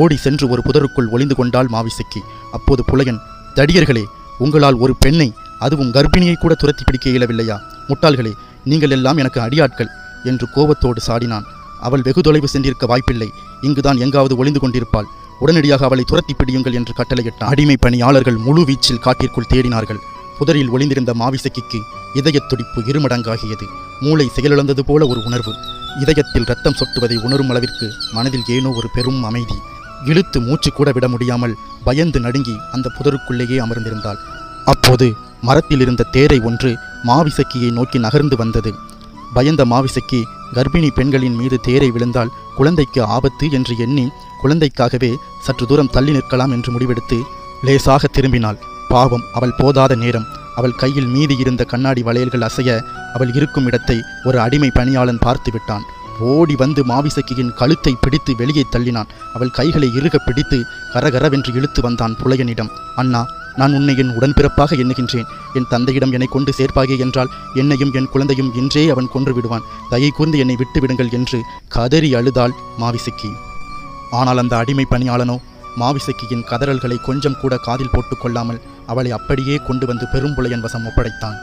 ஓடி சென்று ஒரு புதருக்குள் ஒளிந்து கொண்டாள் மாவிசக்கி. அப்போது புலையன் தடியர்களே உங்களால் ஒரு பெண்ணை அதுவும் கர்ப்பிணியை கூட துரத்தி பிடிக்க இயலவில்லையா? முட்டாள்களே நீங்கள் எல்லாம் எனக்கு அடியாட்கள் என்று கோபத்தோடு சாடினான். அவள் வெகு தொலைவு சென்றிருக்க வாய்ப்பில்லை. இங்குதான் எங்காவது ஒளிந்து கொண்டிருப்பாள். உடனடியாக அவளை துரத்தி பிடியுங்கள் என்று கட்டளையிட்டான். அடிமை பணியாளர்கள் முழு வீச்சில் காட்டிற்குள் தேடினார்கள். புதரில் ஒளிந்திருந்த மாவிசக்கிக்கு இதயத் துடிப்பு இருமடங்காகியது. மூளை செயலிழந்தது போல ஒரு உணர்வு. இதயத்தில் ரத்தம் சொட்டுவதை உணரும் அளவிற்கு மனதில் ஏனோ ஒரு பெரும் அமைதி. இழுத்து மூச்சு கூட விட முடியாமல் பயந்து நடுங்கி அந்த புதருக்குள்ளேயே அமர்ந்திருந்தாள். அப்போது மரத்தில் இருந்த தேரை ஒன்று மாவிசக்கியை நோக்கி நகர்ந்து வந்தது. பயந்த மாவிசக்கி கர்ப்பிணி பெண்களின் மீது தேரை விழுந்தால் குழந்தைக்கு ஆபத்து என்று எண்ணி குழந்தைக்காகவே சற்று தூரம் தள்ளி நிற்கலாம் என்று முடிவெடுத்து லேசாக திரும்பினாள். பாவம் அவள் போதாத நேரம். அவள் கையில் மீதி இருந்த கண்ணாடி வளையல்கள் அசைய அவள் இருக்கும் இடத்தை ஒரு அடிமை பணியாளன் பார்த்து விட்டான். ஓடி வந்து மாவிசக்கியின் கழுத்தை பிடித்து வெளியே தள்ளினான். அவள் கைகளை இறுக பிடித்து கரகரவென்று இழுத்து வந்தான் புலையனிடம். அண்ணா நான் உன்னை என் உடன்பிறப்பாக எண்ணுகின்றேன். என் தந்தையிடம் என்னை கொண்டு சேர்ப்பாகே என்றால் என்னையும் என் குழந்தையும் இன்றே அவன் கொன்று விடுவான். தயை கூர்ந்து என்னை விட்டுவிடுங்கள் என்று கதறி அழுதாள் மாவிசக்கி. ஆனால் அந்த அடிமை பணியாளனோ மாவிசக்கியின் கதறல்களை கொஞ்சம் கூட காதில் போட்டுக் கொள்ளாமல் அவளை அப்படியே கொண்டு வந்து பெரும்புலையன் வசம் ஒப்படைத்தான்.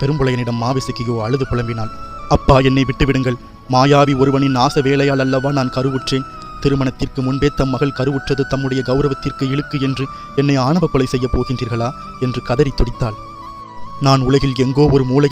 பெரும்புலையனிடம் மாவிசக்கியோ அழுது புலம்பினாள். அப்பா என்னை விட்டுவிடுங்கள். மாயாவி ஒருவனின் ஆச வேலையால் அல்லவா நான் கருவுற்றேன். திருமணத்திற்கு முன்பே தம் மகள் கருவுற்றது தம்முடைய கௌரவத்திற்கு இழுக்கு என்று என்னை ஆணவ கொலை செய்யப் போகின்றீர்களா? என்று கதறி துடித்தாள். நான் உலகில் எங்கோ ஒரு மூளை